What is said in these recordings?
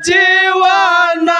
ನಮ್ಮ ಜೀವನ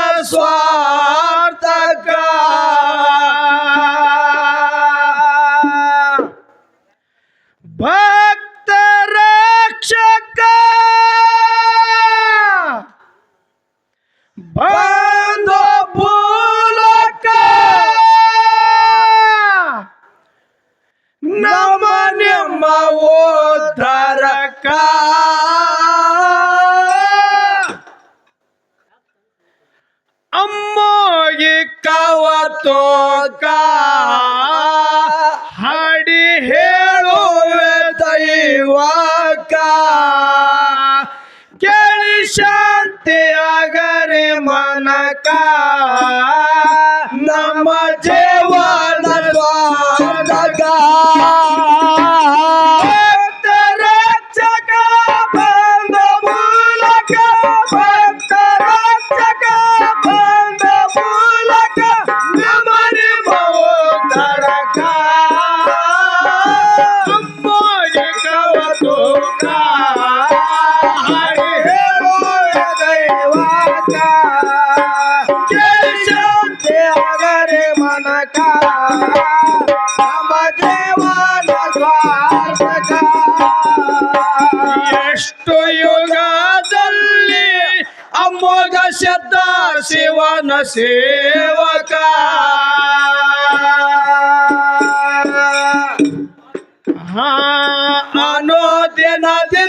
ಕವತೋಕ ಹಾಡಿ ಹೇಳುವೆ ದೈವಕ. ಕೇಳಿ ಶಾಂತಿಯಾಗರೆ ಮನಕ. ನಮ್ಮ ಜೀವನ ಸ್ವಾರ್ಥಕ ರಕ್ಷಕ ಬಂದ ಮೂಲಕ हाँ आनो देना दे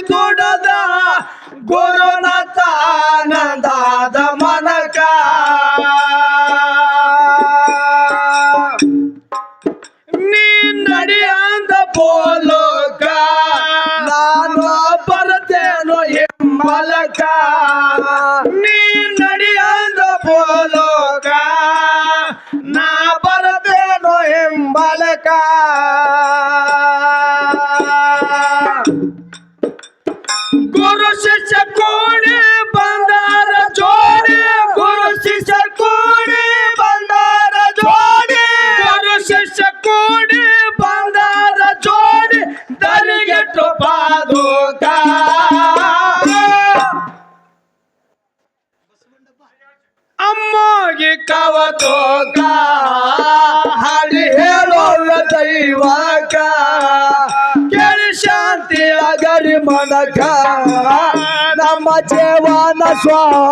ಜೀವನ ಸ್ವಾರ್ಥಕ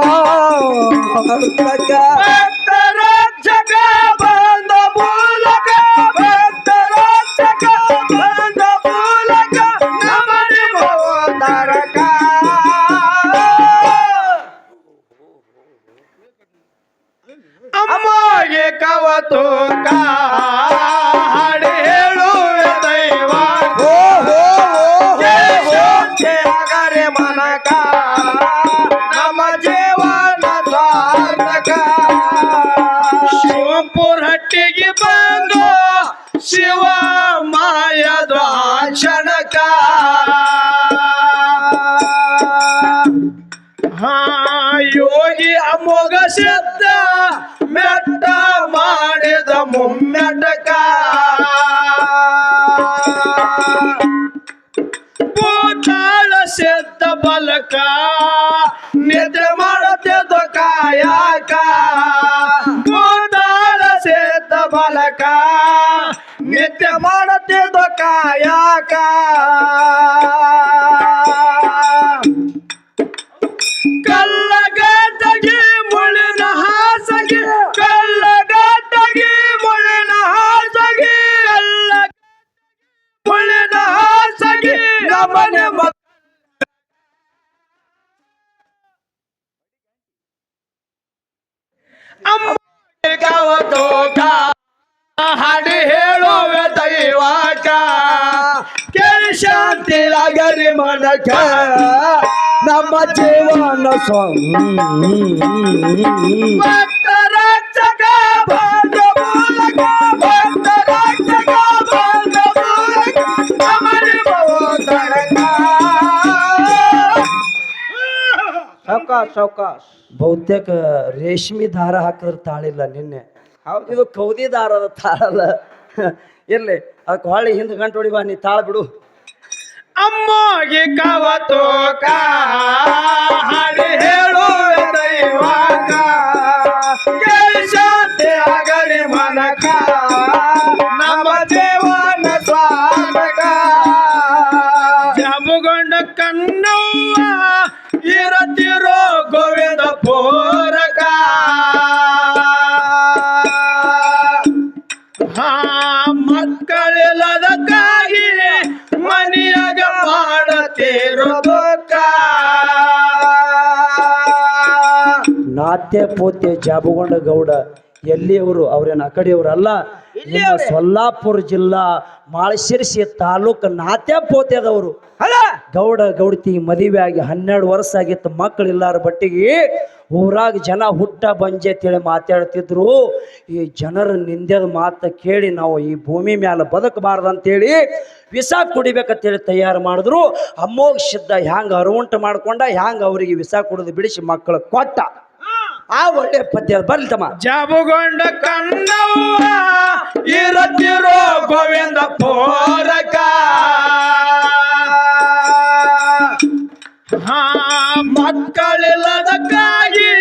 ಭಕ್ತ ರಕ್ಷಕ ಬಂದ ಮೂಲಕ ಭಕ್ತರ ರಕ್ಷಕ ಬಂದ ಮೂಲಕ ನಮ್ಮ ನಿಮ್ಮ ಭೂತಾಳ ಸಿದ್ಧ ಬಲಕ ಅಮ್ಮಗ ಹಾಡಿ ಹೇಳುವೆ ದೈವಾಕ. ಕೇಳಿ ಶಾಂತಿ ಲಗರಿ ಮನಕ. ನಮ್ಮ ಜೀವನ ಭಕ್ತ ಅವಕಾಶ ಅವಕಾಶ ಬಹುತೇಕ ರೇಷ್ಮಿ ದಾರ ಹಾಕಿದ್ರ ತಾಳಿಲ್ಲ ನಿನ್ನೆ. ಹೌದು. ಇದು ಕೌದಿ ದಾರದ ತಾಳಲ್ಲ. ಇರ್ಲಿ ಅದಕ್ಕೆ ಹೊಳ್ಳಿ ಹಿಂದೆ ಗಂಟು ಹೊಡಿ ನೀ ತಾಳ ಬಿಡು. ಅಮ್ಮಗೆ ಕವತೋಕ ಹಾಡಿ ಹೇಳುವೆ ದೈವಾ ನಾಟ್ಯ ಪೋತೆ ಜಾಬುಗೊಂಡ ಗೌಡ ಎಲ್ಲಿಯವರು? ಅವ್ರೇನು ಆ ಕಡೆಯವ್ರಲ್ಲ ನಿಮ್ಮ ಸೊಲ್ಲಾಪುರ ಜಿಲ್ಲಾ ಮಾಳಶಿರ್ಸಿ ತಾಲೂಕು ನಾತ್ಯ ಪೋತೆದವರು ಅಲ್ಲ? ಗೌಡ ಗೌಡತಿ ಮದುವೆ ಆಗಿ ಹನ್ನೆರಡು ವರ್ಷ ಆಗಿತ್ತು ಮಕ್ಕಳಿಲ್ಲಾರ ಬಟ್ಟಿಗೆ. ಊರಾಗ ಜನ ಹುಟ್ಟ ಬಂಜೆ ತಿಳಿ ಮಾತಾಡ್ತಿದ್ರು. ಈ ಜನರ ನಿಂದೆದ ಮಾತ ಕೇಳಿ ನಾವು ಈ ಭೂಮಿ ಮ್ಯಾಲ ಬದುಕಬಾರ್ದಂತೇಳಿ ವಿಷ ಕುಡಿಬೇಕಂತೇಳಿ ತಯಾರು ಮಾಡಿದ್ರು. ಅಮ್ಮೋಗ ಸಿದ್ಧ ಹ್ಯಾಂಗ ಅರುವಂಟು ಮಾಡ್ಕೊಂಡ ಹ್ಯಾಂಗ ಅವರಿಗೆ ವಿಷ ಕುಡಿದು ಬಿಡಿಸಿ ಮಕ್ಕಳು ಕೊಟ್ಟ. ಆ ಒಳ್ಳೆ ಪದ್ಯ ಬರ್ಲಿ ತಮ್ಮ. ಜಾಬುಗೊಂಡ ಕಣ್ಣವ್ವ ಇರತ್ತಿರೋ ಗೋವಿಂದ ಪೋರಕ. ಹಾ ಮಕ್ಕಳಿಲ್ಲದಕ್ಕಾಗಿ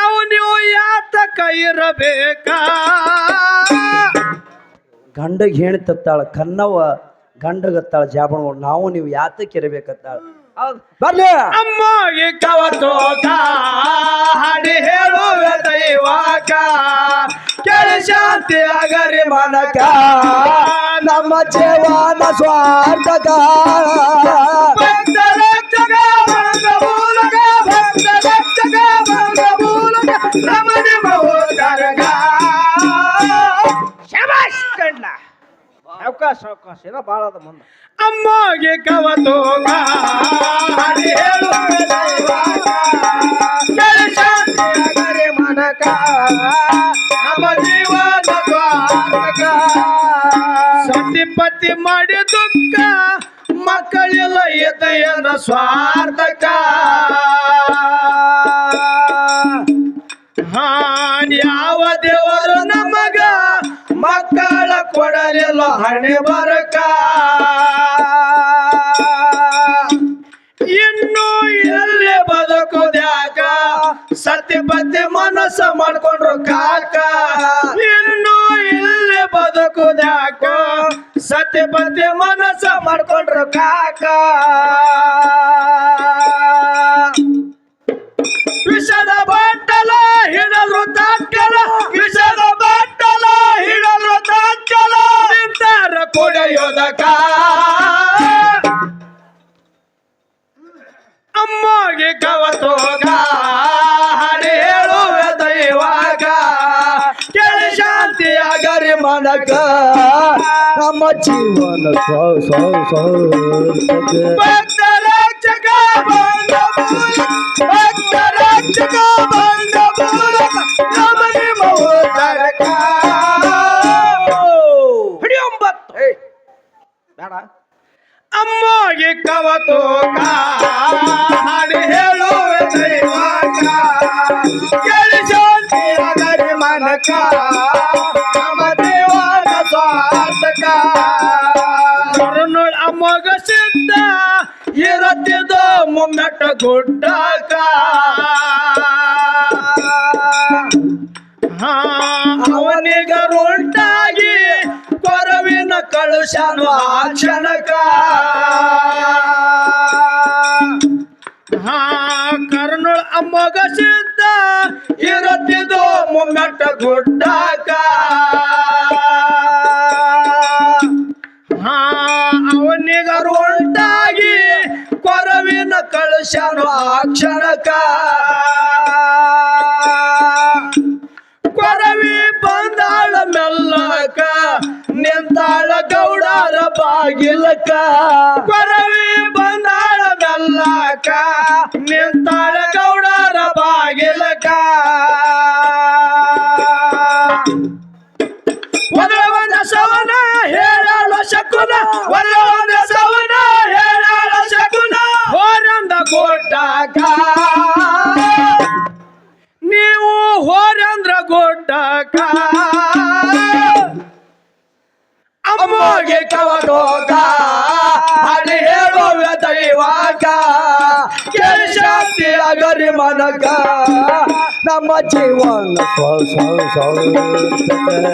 ನಾವು ನೀವು ಯಾತಕ ಇರಬೇಕಾ? ಗಂಡಗೆ ಹೇಳ್ತಿರ್ತಾಳ ಕನ್ನವ ಗಂಡಗತ್ತಾಳ ಜಾಬಣ ನಾವು ನೀವು ಯಾತಕ್ಕೆ ಇರಬೇಕತ್ತಾಳ. ಬರ್ಲಿ. ಅಮ್ಮಗೆ ಕವತೋಗ ಹಾಡಿ ಹೇಳುವ ದೈವಾಕ. ಕೇಳಿ ಶಾಂತಿ ಆಗರಿ ಮನಕ ನಮ್ಮ ಜೀವನ ಸ್ವಾರ್ಥಕ. ಭಕ್ತರ ಜಗ ಮೂಲಕ ಶಬಾಷ್ ಕಂಡ ಅವಕಾಶ ಅವಕಾಶ. ಏನೋ ಭಾಳ ಅದ ಮುಂದೆ. ಅಮ್ಮಗೆ ಆಗರಿ ಮನಕ. ನಮ್ಮ ಜೀವನ ಸತಿಪತಿ ಮಾಡಿ ದುಃಖ. ಮಕ್ಕಳೆಲ್ಲ ಎದೆಯನ ಸ್ವಾರ್ಥಕ. ಹಣೆ ಬರಕ. ಇನ್ನು ಎಲ್ಲಿ ಬದುಕುದ್ಯಾಕ? ಪತ್ತೆ ಮನಸ್ಸ ಮಾಡ್ಕೊಂಡ್ರು ಕಾಕ. ಇನ್ನು ಇಲ್ಲಿ ಬದುಕುದ್ಯಾಕ? ಪತ್ತೆ ಮನಸ್ಸ ಮಾಡ್ಕೊಂಡ್ರು ಕಾಕ. ವಿಷದ ಬಟ್ಟಲ ಹಿಡಲು ತಾಕ್ಕಲ ನಮ್ಮ ಜೀವನ ಸ್ವ ಸ್ವ ಕಳುಶನು ಆ ಕ್ಷಣಕ ಹಾ ಕರ್ನೂಳ್ ಅಮ್ಮಗ ಸಿದ್ಧ ಇರತ್ತಿದು ಮುನ್ನಟ ಗುಡ್ಡಕ. ಹಾ ಅವನಿಗರು ಉಂಟಾಗಿ ಕೊರವಿನ ಕಳಶನು ಆ ಹೋಗಿಲ್ಲಕ್ಕ ಪರವಿ ಬಂದಾಳ ಬೆಲ್ಲಕ್ಕ ನಿಂತಾಳ ಗೌಡರ ಬಾಗಿಲಕ್ಕ. ಒದರವನ ಸವನ ಹೇಳಾಳ ಶಕುನ. ಒದರವನ ಸವನ ಹೇಳಾಳ ಶಕುನ. ಹೋರಂದ ಕೋಟಕ ಕೇಶಾಂತಿ ಅಗರಿ ಮನಗ ನಮ್ಮ ಜೀವನ ಸ್ವ- ಸ್ವ- ಸ್ವ-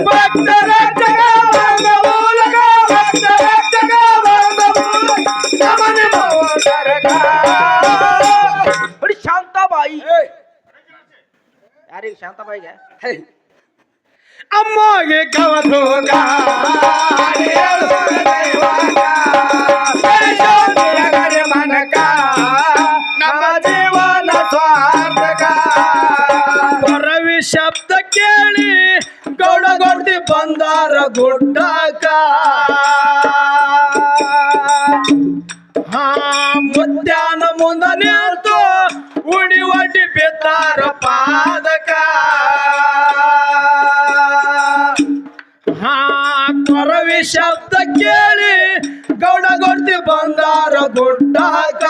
ಭಕ್ತರ ಜಗ ಬಂದ ಮೂಲಕ ಭಕ್ತರ ಜಗ ಬಂದ ಮೂಲಕ ಗುಡ್ಡಕ ಹಾ ಮುದ್ಯಾನ ಮುಂದ ನಿಂತು ಉಡಿ ಒಡ್ಡಿ ಬಿದ್ದಾರ ಪಾದಕ. ಹಾ, ಕೊರವಿ ಶಬ್ದ ಕೇಳಿ ಗೌಡಗೊಡ್ಡಿ ಬಂದಾರ ಗುಡ್ಡಕ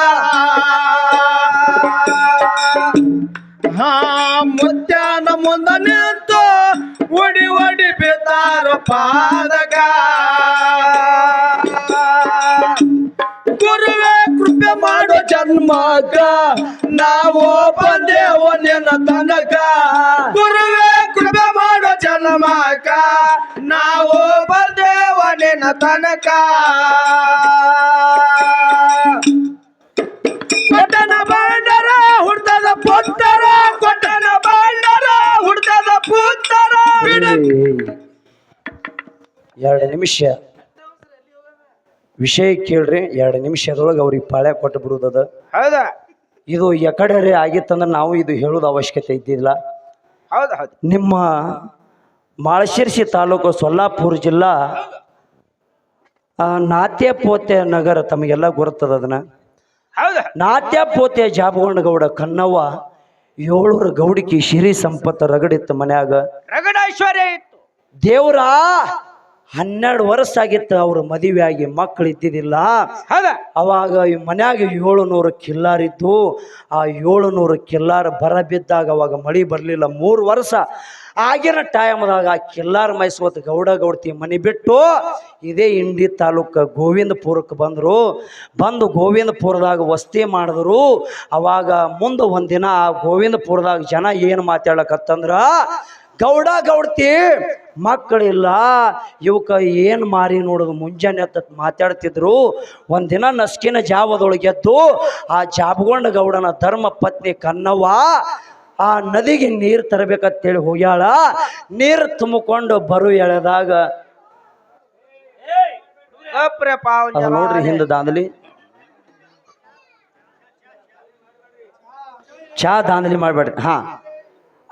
ಪಾದಕ. ಗುರುವೇ, ಕೃಪೆ ಮಾಡೋ ಜನ್ಮಕ ನಾವು ಬಂದೇವೋ ನಿನ್ನ ತನಕ. ಗುರುವೇ, ಕೃಪೆ ಮಾಡೋ ಜನ್ಮಕ ನಾವು ಬಂದೇವೋ ನಿನ್ನ ತನಕ. ನಿಮಿಷ. ವಿಷಯ ಕೇಳ್ರಿ ಎರಡು ನಿಮಿಷದೊಳಗೆ ಅವ್ರಿಗೆ ಪಾಳ್ಯ ಕೊಟ್ಟು ಬಿಡುವುದದ ಹೌದಾ? ಇದು ಎಕಡೆ ಆಗಿತ್ತಂದ್ರೆ ನಾವು ಇದು ಹೇಳೋದು ಅವಶ್ಯಕತೆ ಇದ್ದಿಲ್ಲ ಹೌದು ಹೌದು. ನಿಮ್ಮ ಮಾಳಶಿರ್ಸಿ ತಾಲೂಕು ಸೊಲ್ಲಾಪುರ ಜಿಲ್ಲಾ ನಾತ್ಯ ಪೋತೆ ನಗರ ತಮಗೆಲ್ಲ ಗೊತ್ತದ ಅದನ್ನ. ಹೌದು. ನಾಟ್ಯಪೋತೆ ಜಾಬಗೊಂಡಗೌಡ ಕನ್ನವ್ವ ಏಳೂರು ಗೌಡಿಕಿ ಶಿರಿ ಸಂಪತ್ತ ರಗಡಿತ್ತು ಮನ್ಯಾಗ. ರಗಡ ಐಶ್ವರ್ಯ ಇತ್ತು. ದೇವ್ರ ಹನ್ನೆರಡು ವರ್ಷ ಆಗಿತ್ತು ಅವ್ರ ಮದುವೆ ಆಗಿ ಮಕ್ಕಳು ಇದ್ದಿದ್ದಿಲ್ಲ ಅವಾಗ ಈ ಮನ್ಯಾಗ ಏಳು ನೂರು ಇತ್ತು ಆ ಏಳು ನೂರು ಕಿಲ್ಲಾರ ಬರ ಬಿದ್ದಾಗ ಅವಾಗ ಮಳಿ ಬರಲಿಲ್ಲ. ಮೂರು ವರ್ಷ ಆಗಿನ ಟೈಮ್ದಾಗ ಆ ಕಿಲ್ಲಾರ್ ಮೈಸೋತ್ ಗೌಡ ಗೌಡ್ತಿ ಮನೆ ಬಿಟ್ಟು ಇದೇ ಇಂಡಿ ತಾಲೂಕು ಗೋವಿಂದಪುರಕ್ಕೆ ಬಂದರು. ಬಂದು ಗೋವಿಂದಪುರದಾಗ ವಸ್ತಿ ಮಾಡಿದ್ರು. ಅವಾಗ ಮುಂದೆ ಒಂದಿನ ಆ ಗೋವಿಂದಪುರದಾಗ ಜನ ಏನು ಮಾತಾಡಕತ್ತಂದ್ರ ಗೌಡ ಗೌಡ್ತಿ, ಮಕ್ಕಳಿಲ್ಲ. ಇವಕ್ಕ ಏನು ಮಾರಿ ನೋಡೋದು, ಮುಂಜಾನೆ ಅಂತ ಮಾತಾಡ್ತಿದ್ರು. ಒಂದಿನ ನಸ್ಕಿನ ಜಾವದೊಳಗೆ ಎದ್ದು, ಆ ಜಾಬಗೊಂಡ ಗೌಡನ ಧರ್ಮ ಪತ್ನಿ ಕನ್ನವ್ವ, ಆ ನದಿಗೆ ನೀರು ತರಬೇಕಂತೇಳಿ ಹೋಗ್ಯಾಳ. ನೀರು ತುಂಬಿಕೊಂಡು ಬರು ಎಳೆದಾಗ. ನೋಡ್ರಿ ಹಿಂದೆ ದಾಂಧಲಿ. ಚಾ ದಾಂಧಲಿ ಮಾಡಬೇಡ್ರಿ. ಹಾ.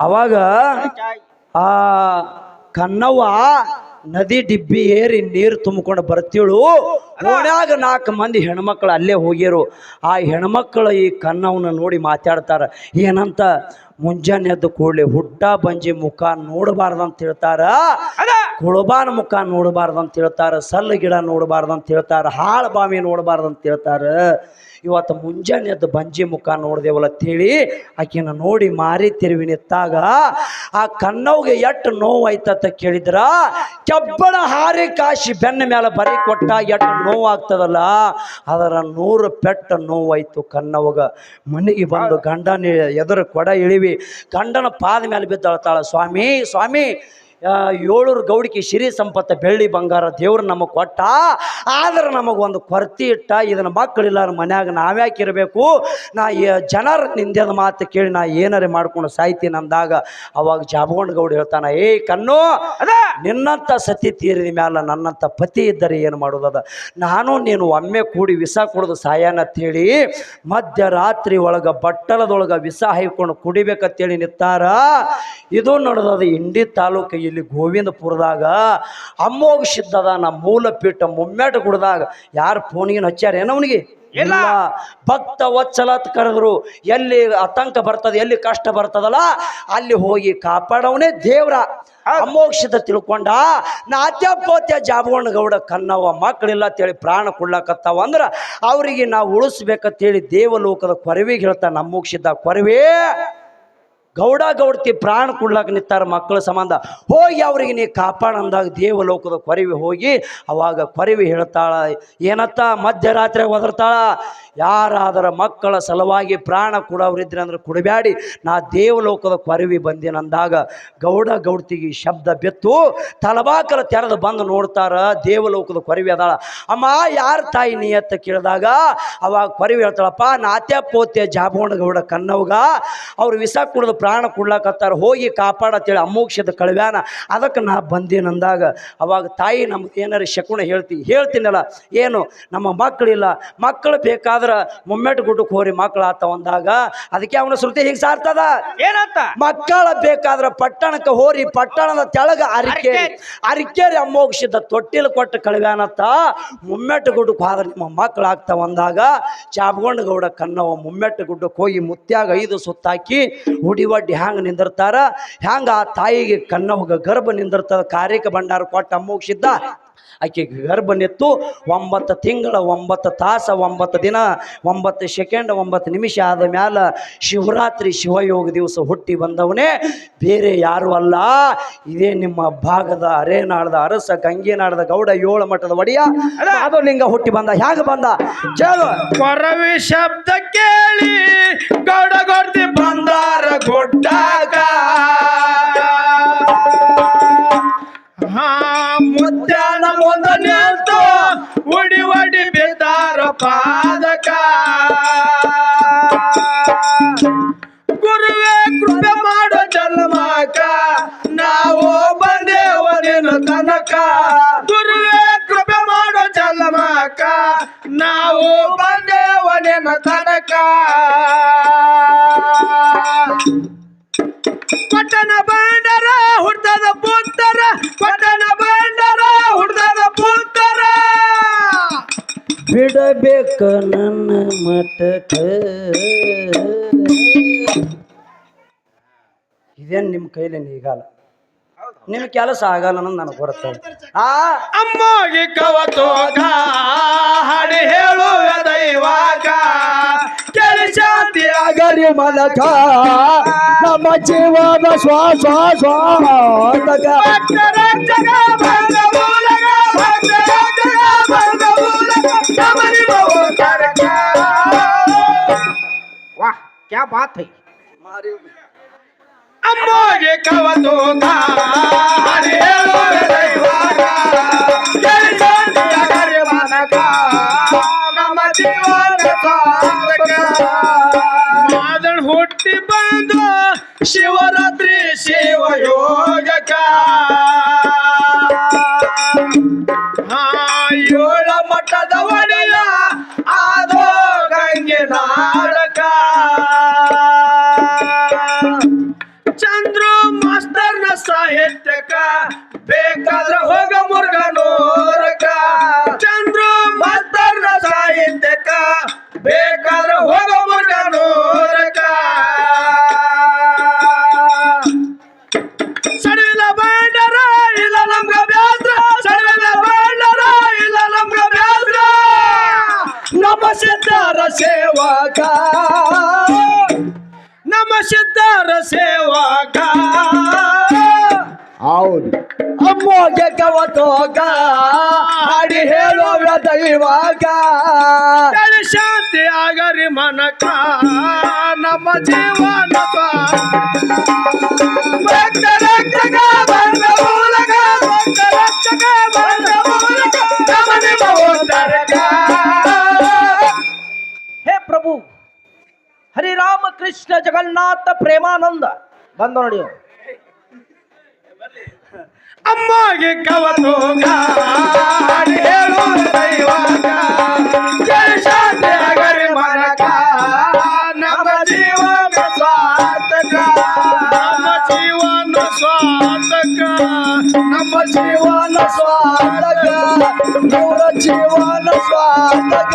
ಅವಾಗ. ಆ ಕನ್ನವ್ವ ನದಿ ಡಿಬ್ಬಿ ಏರಿ ನೀರು ತುಂಬಿಕೊಂಡು ಬರ್ತೀಳು. ಓಣ್ಯಾಗ ನಾಲ್ಕು ಮಂದಿ ಹೆಣ್ಮಕ್ಳು ಅಲ್ಲೇ ಹೋಗ್ಯರು ಆ ಹೆಣ್ಮಕ್ಳು ಈ ಕನ್ನವನ್ನ ನೋಡಿ ಮಾತಾಡ್ತಾರೆ ಏನಂತ? ಮುಂಜಾನೆ ಎದ್ದು ಕೂಡಲಿ ಹುಟ್ಟ ಬಂಜಿ ಮುಖ ನೋಡಬಾರ್ದಂತ ಹೇಳ್ತಾರ. ಕುಳಬಾನ ಮುಖ ನೋಡಬಾರ್ದಂತ ಅಂತ ಹೇಳ್ತಾರ. ಸಲ್ಲ ಗಿಡ ನೋಡಬಾರ್ದಂತ ಅಂತ ಹೇಳ್ತಾರ. ಹಾಳು ಬಾವಿ ನೋಡಬಾರ್ದು ಅಂತ ಹೇಳ್ತಾರ. ಇವತ್ತು ಮುಂಜಾನೆ ಅದು ಬಂಜಿ ಮುಖ ನೋಡ್ದೇವಲ್ಲ ಅಂತೇಳಿ ಆಕಿನ ನೋಡಿ ಮಾರಿ ತಿರುವಿ ನಿತ್ತಾಗ ಆ ಕಣ್ಣವ್ಗೆ ಎಟ್ಟು ನೋವಾಯ್ತಂತ ಕೇಳಿದ್ರ ಕೆಬ್ಬಣ ಹಾರಿ ಕಾಶಿ ಬೆನ್ನ ಮೇಲೆ ಬರಿ ಕೊಟ್ಟ ಎಟ್ಟು ನೋವು ಆಗ್ತದಲ್ಲ ಅದರ ನೂರು ಪೆಟ್ಟ ನೋವಾಯ್ತು ಕಣ್ಣವಾಗ. ಮನೆಗೆ ಬಂದು ಗಂಡನ ಎದುರು ಕೊಡ ಇಳಿವಿ. ಗಂಡನ ಪಾದ ಮೇಲೆ ಬಿದ್ದಾಳ್ತಾಳ ಸ್ವಾಮಿ ಸ್ವಾಮಿ ಏಳೂರು ಗೌಡಿಕೆ ಸಿರಿ ಸಂಪತ್ತ ಬೆಳ್ಳಿ ಬಂಗಾರ ದೇವ್ರು ನಮಗೆ ಕೊಟ್ಟ ಆದ್ರೆ ನಮಗೊಂದು ಕೊರತೆ ಇಟ್ಟ ಇದನ್ನ ಮಕ್ಕಳಿಲ್ಲ ಮನ್ಯಾಗ ನಾವ್ಯಾಕೆ ಇರಬೇಕು? ನಾ ಯ- ಜನರ ನಿಂದ್ಯದ ಮಾತು ಕೇಳಿ ನಾ ಏನಾರೇ ಮಾಡ್ಕೊಂಡು ಸಾಯ್ತೀನಿ ಅಂದಾಗ ಅವಾಗ ಜಾಬಗೊಂಡ ಗೌಡ ಹೇಳ್ತಾನೆ ಏ ಕಣ್ಣು ಅದ! ನಿನ್ನಂಥ ಸತಿ ತೀರಿದ ಮ್ಯಾಲ ನನ್ನಂಥ ಪತಿ ಇದ್ದರೆ ಏನು ಮಾಡೋದದ ನಾನು ನೀನು ಒಮ್ಮೆ ಕೂಡಿ ವಿಷ ಕುಡಿದು ಸಾಯನ ಅಂತೇಳಿ ಮಧ್ಯರಾತ್ರಿ ಒಳಗ ಬಟ್ಟಲದೊಳಗ ವಿಷ ಹಾಯ್ಕೊಂಡು ಕುಡಿಬೇಕಂತೇಳಿ ನಿತ್ತಾರ. ಇದು ನಡೆದದ ಇಂಡಿ ತಾಲೂಕು ಇಲ್ಲಿ ಗೋವಿಂದಪುರದಾಗ ಅಮ್ಮೋಗ ಸಿದ್ಧದ ನಮ್ಮ ಮೂಲ ಪೀಠ ಮುಮ್ಮೆಟ ಗುಡ್ದಾಗ. ಯಾರು ಫೋನಿಗೆ ಹಚ್ಚಾರ ಅವನಿಗೆ? ಇಲ್ಲ. ಭಕ್ತ ಒಚ್ಚಲತ್ ಕರೆದ್ರು ಎಲ್ಲಿ ಆತಂಕ ಬರ್ತದೆ ಎಲ್ಲಿ ಕಷ್ಟ ಬರ್ತದಲ್ಲ ಅಲ್ಲಿ ಹೋಗಿ ಕಾಪಾಡವನೇ ದೇವ್ರ. ಅಮೋಕ್ಷದ ತಿಳ್ಕೊಂಡ ನಾ ಅತ್ಯಪೋತ್ಯ ಜಾಬಗೊಂಡ ಗೌಡ ಕನ್ನವ ಮಕ್ಕಳಿಲ್ಲ ಅಂತೇಳಿ ಪ್ರಾಣ ಕೊಡ್ಲಾಕತ್ತಾವ ಅಂದ್ರೆ ಅವರಿಗೆ ನಾವು ಉಳಿಸ್ಬೇಕಂತೇಳಿ ದೇವಲೋಕದ ಕೊರವಿಗೆ ಹೇಳ್ತಾನೆ ಅಮೋಕ್ಷದ ಕೊರವೇ. ಗೌಡ ಗೌಡತಿ ಪ್ರಾಣ ಕೊಡ್ಲಾಕ ನಿಂತಾರ ಮಕ್ಕಳ ಸಂಬಂಧ. ಹೋಗಿ ಅವ್ರಿಗೆ ನೀ ಕಾಪಾಡ ಅಂದಾಗ ದೇವಲೋಕದ ಕೊರವಿ ಹೋಗಿ ಅವಾಗ ಕೊರವಿ ಹೇಳ್ತಾಳ, ಏನತ್ತ ಮಧ್ಯರಾತ್ರಿ ಒದರ್ತಾಳ, ಯಾರಾದರ ಮಕ್ಕಳ ಸಲುವಾಗಿ ಪ್ರಾಣ ಕೊಡೋರಿದ್ರೆ ಅಂದ್ರೆ ಕೊಡಬ್ಯಾಡಿ, ನಾ ದೇವಲೋಕದ ಕೊರವಿ ಬಂದಿನಂದಾಗ ಗೌಡ ಗೌಡ್ತಿಗೆ ಶಬ್ದ ಬೆತ್ತು, ತಲಬಾಕಲ ತೆರೆದು ಬಂದು ನೋಡ್ತಾರ ದೇವಲೋಕದ ಕೊರವಿ ಅದಾಳ. ಅಮ್ಮ, ಯಾರ ತಾಯಿ ನೀ ಅಂತ ಕೇಳಿದಾಗ ಅವಾಗ ಕೊರವಿ ಹೇಳ್ತಾಳಪ್ಪ, ನಾತ್ಯ ಪೋತ್ಯ ಜಾಬೋಣ ಗೌಡ ಕನ್ನವಗ ಅವ್ರು ವಿಷ ಕುಡಿದು ಪ್ರಾಣ ಕೊಡ್ಲಾಕತ್ತಾರ ಹೋಗಿ ಕಾಪಾಡತ್ತೇಳಿ ಅಮೋಕ್ಷದ ಕಳವ್ಯಾನ. ಅದಕ್ಕೆ ನಾ ಬಂದೇನಂದಾಗ ಅವಾಗ ತಾಯಿ ನಮ್ಗೆ ಏನಾರು ಶಕುನ ಹೇಳ್ತಿ ಹೇಳ್ತೀನಲ್ಲ ಏನು ನಮ್ಮ ಮಕ್ಕಳಿಲ್ಲ ಮಕ್ಕಳು ಬೇಕಾದ್ರೆ ಮುಮ್ಮೆಟ್ಟು ಗುಡ್ಡಕ್ಕೆ ಹೋರಿ ಮಕ್ಕಳು ಆತ ಅಂದಾಗ ಅದಕ್ಕೆ ಅವನ ಶ್ರುತಿ ಹಿಂಗೆ ಸಾರ್ತದ? ಏನಂತ? ಮಕ್ಕಳ ಬೇಕಾದ್ರೆ ಪಟ್ಟಣಕ್ಕೆ ಹೋರಿ ಪಟ್ಟಣದ ತೆಳಗ ಅರಿಕೆ ಅರಿಕೆರಿ. ಅಮೋಕ್ಷದ ತೊಟ್ಟಿಲು ಕೊಟ್ಟು ಕಳವ್ಯಾನತ್ತ ಮುಮ್ಮೆಟ್ಟು ಗುಡ್ಡಕ್ಕೆ ಹೋದ್ರೆ ನಿಮ್ಮ ಮಕ್ಕಳು ಆಗ್ತಾವ ಅಂದಾಗ ಚಾಪ್ಗೊಂಡ ಗೌಡ ಕನ್ನವ ಮುಮ್ಮೆಟ್ಟು ಗುಡ್ಡಕ್ಕೆ ಹೋಗಿ ಮುತ್ಯಾಗ ಐದು ಸುತ್ತಾಕಿ ಹುಡಿವಡ್ಡಿ ಹ್ಯಾಂಗೆ ನಿಂದಿರ್ತಾರ? ಹ್ಯಾಂಗ ಆ ತಾಯಿಗೆ ಕನ್ನವಗ ಗರ್ಭ ನಿಂದಿರ್ತದ ಕಾರ್ಯಕ ಭಂಡಾರ ಕೊಟ್ಟ ಅಮ್ಮೋಕ್ಷಿದ್ದ ಆಕೆ ಗರ್ಭ ನಿತ್ತು ಒಂಬತ್ತು ತಿಂಗಳ, ಒಂಬತ್ತು ತಾಸ, ಒಂಬತ್ತು ದಿನ, ಒಂಬತ್ತು ಸೆಕೆಂಡ್, ಒಂಬತ್ತು ನಿಮಿಷ ಆದ ಮ್ಯಾಲ ಶಿವರಾತ್ರಿ ಶಿವಯೋಗ ದಿವಸ ಹುಟ್ಟಿ ಬಂದವನೇ ಬೇರೆ ಯಾರು ಅಲ್ಲ. ಇದೇ ನಿಮ್ಮ ಭಾಗದ ಅರೇನಾಳದ ಅರಸ ಗಂಗೆನಾಡದ ಗೌಡ, ಏಳು ಮಠದ ಒಡೆಯ ಲಿಂಗ ಹುಟ್ಟಿ ಬಂದ. ಹ್ಯಾಗ ಬಂದ? ಕೊರವಿ ಶಬ್ದ ಕೇಳಿ ಗೌಡ ಗೊಡ್ತಿ ಬಂದಾರ ಗುಡ್ಡಾಗ ಹಾ ಮುತ್ಯಾನ ಮುಂದ ನಿಂತು ಉಡಿ ಒಡಿ ಬಿದ್ದಾರ ಪಾದಕ. ಗುರುವೇ, ಕೃಪೆ ಮಾಡೋ ಜನ್ಮಕ. ನಾವು ಬಂದೇವ ನಿನ್ನ ತನಕ. ಗುರುವೇ, ಕೃಪೆ ಮಾಡೋ ಜನ್ಮಕ. ನಾವು ಬಂದೇವ ನಿನ್ನ ತನಕ. ನನ್ನ ಮಠಕ ಇದೇನು ನಿಮ್ಮ ಕೈಲಿ ನೀಗಲ್ಲ ನಿಮ್ಮ ಕೆಲಸ ಆಗಲ್ಲ ಅನ್ನೋದು ನನಗೆ ಬರುತ್ತೆ ಆ? ಅಮ್ಮಗೆ ಕವತೋಗ ಹಾಡಿ ಹೇಳುವ ದೈವಾಗ. ಕೇಳಿ ಶಾಂತಿ ಆಗರಿ ಮಲಕ ನಮ್ಮ ಜೀವನ ಶ್ವಾಸ ಶ್ವಾಸಕ ಭಕ್ತರ ವಾಹ್ बात है। ಹೈ ಅಮ್ಮಗೆ ಕವತೋಗ ಹಾಡಿ ಹೇಳುವ ದೈವಾಗ ಕೇಳಿ ಶಾಂತಿ ಆಗರಿ ಮಲಕ ನಮ್ಮ ಜೀವನ ಸಾರ್ಥಕ ಮಾದನ್ ಹುಟ್ಟಿ ಬಂದು ಶಿವರಾತ್ರಿ ಶಿವಯೋಗಕ ಹಾ ಏಳ ಮಠದ ಒಡೆಯ ಆದೋ ಗಂಗೆ Pecador ಶಾಂತಿ ಆಗರಿ ಮನಕ ನಮ್ಮ ಜೀವನ ಹೇ ಪ್ರಭು ಹರಿರಾಮ ಕೃಷ್ಣ ಜಗನ್ನಾಥ ಪ್ರೇಮಾನಂದ ಬಂದ ನೋಡಿ. ಅಮ್ಮಗೆ ಕವತೋಗ ಹಾಡಿ ಹೇಳುವ ದೈವಾಗ. ಜಯ ಶಾಂತಿ ಆಗರಿ ಮನಕ. ನಮ್ಮ ಜೀವನ ಸಾರ್ಥಕ. ನಮ್ಮ ಜೀವನ ಸಾರ್ಥಕ. ನಮ್ಮ ನಮ್ಮ ಜೀವನ ಸ್ವಾತಕ ಇವರ ಜೀವನ ಸ್ವಾತಕ